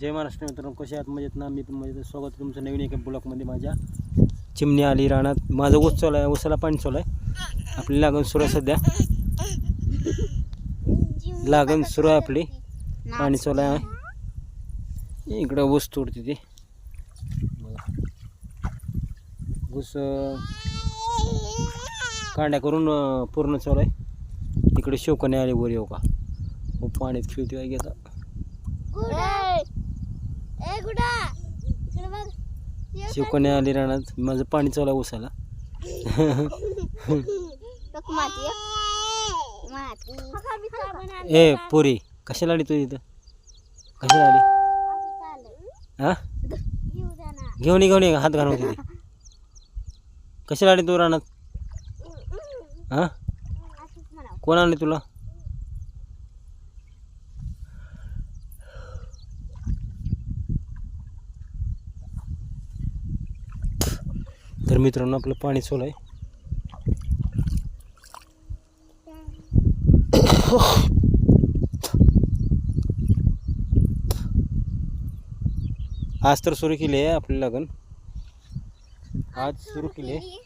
जय महाराष्ट्र मित्रांनो कसे आहात? मजेत ना? मी पण मजेत स्वागत तुमचं नवीन एका ब्लॉकमध्ये माझ्या. चिमणी आली रानात. माझं ऊस चालू आहे ऊसाला पाणी चालू आहे. आपली लागण सुरू आहे सध्या. लागण सुरू आहे आपली. पाणी चालू आहे. इकडं ऊस तोडते ती. ऊस कांड्या करून पूर्ण चालू आहे. इकडे शोकने आले वर येऊ का? पाण्यात खेळते काय घेता शिवकणे आली रानात? माझं पाणी चालू आहे ऊसाला. ए पोरी कशाला आली तू इथं? कशाला आली? हा? घेऊन ये घेऊन ये हात घालून तिथे कशाला आली तू रानात? हा? कोण आणले तुला? तर मित्रांनो आपलं पाणी सोल आहे. आज तर सुरू केली आहे आपली लागण. आज सुरू केली आहे.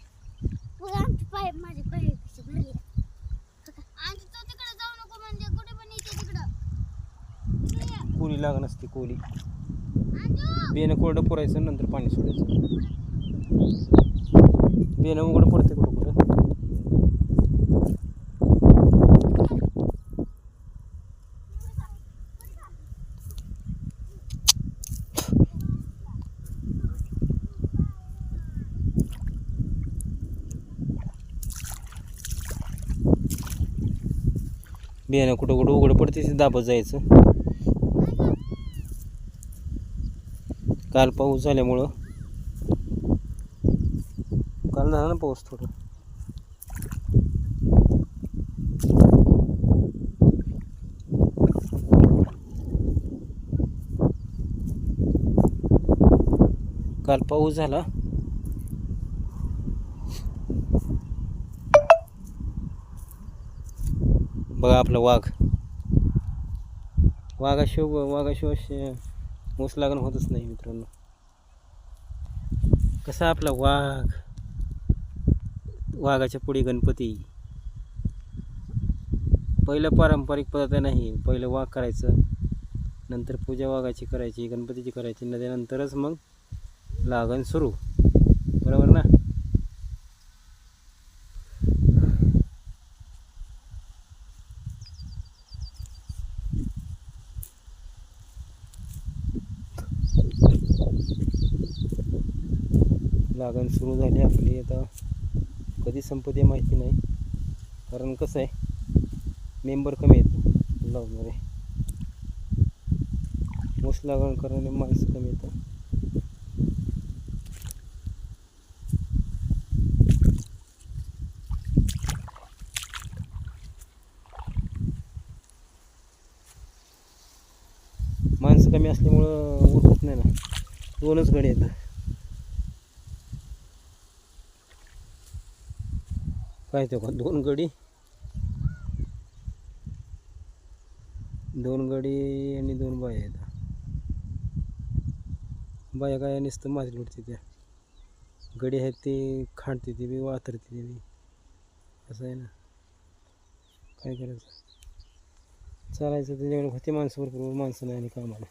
कोली लागण असते कोली बियाणं कोरडं पुरायचं नंतर पाणी सोडायचं. बियाणं उघडं पडते कुठं कुठं. बियाणं कुठं कुठं उघडं पडते ते दाबत जायचं. काल पाऊस झाल्यामुळं काल झाला ना पाऊस थोडं. काल पाऊस झाला. बघा आपला वाघ. वाघाशिव वाघाशिवाय ऊस लागण होतच नाही मित्रांनो. कसा आपला वाघ? वाघाच्या पुढे गणपती. पहिलं पारंपरिक पद्धत नाही पहिलं वाघ करायचं नंतर पूजा वाघाची करायची गणपतीची करायची न त्यानंतरच मग लागण सुरू. बरोबर ना? लागण सुरू झाली आपली आता. कधी संपते माहिती नाही. कारण कसं आहे मेंबर कमी आहेत. लावणारे. मोस्ट लागण करणारे माणसं कमी येतात माणसं कमी असल्यामुळं उरकत नाही ना. दोनच गडी येतात काय ते का दोन गडी? दोन गडी आणि दोन बाया आहेत. बाया काय नुसतं माझी उडते त्या. गडी आहेत ते खांडते ती बी वातरते ती बी. असं आहे ना. काय करायचं? चालायचं त्याच्याकडे होते माणसं भरपूर माणसं नाही आणि कामाला.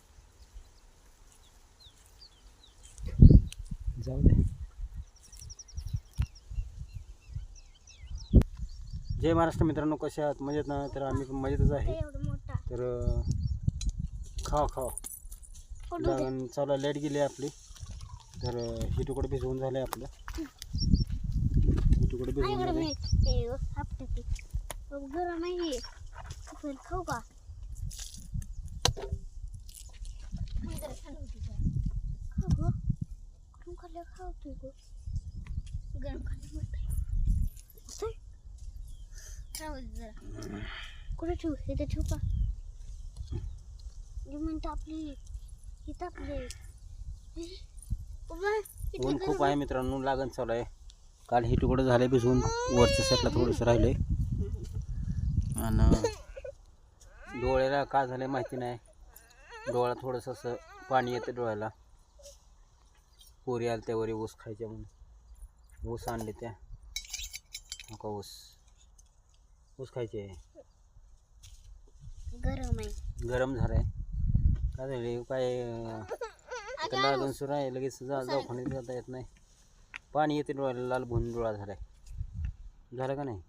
जाऊ दे. जय महाराष्ट्र मित्रांनो कसे आहात? मजेत ना? तर आम्ही पण मजेतच आहे. तर खावा खावा. लागण चालू लाइट गेली आपली. तर हे तुकडं भिजवून झालं आपलं. हे तुकडं भिजवून झालं गरम आहे खाऊ का. गरम खाल्लं खाऊ दे जरा. कुठे ठेवू? इथे ठेवू का? आपली तापले ऊन खूप आहे मित्रांनो लागण चालू आहे. काल हे तुकडं झाले भिजवून वरच्या साईडला थोडंसं राहिलंय आणि डोळ्याला का झालंय माहिती नाही. डोळा थोडंसं असं पाणी येतं डोळ्याला. पोरी आल्या त्यावर ऊस खायच्या म्हणून. ऊस आणले त्या. नका ऊस. ऊस खायचे. गरम आहे. गरम झालाय. काय झाले काय अं, आता लागून सुरू आहे लगेच जा दवाखान्यात जाता येत नाही. पाणी येते डोळ्याला लाल भून डोळा झालाय. झालं का नाही.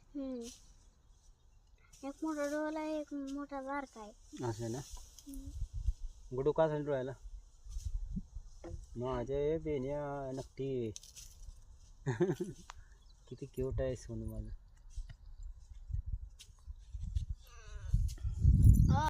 एक मोठा आहे एक मोठा बारका आहे. असं ना? गुडू का झालं डोळ्याला? माझे बेन्या नक्की किती क्यूट आहे सोनू माझं.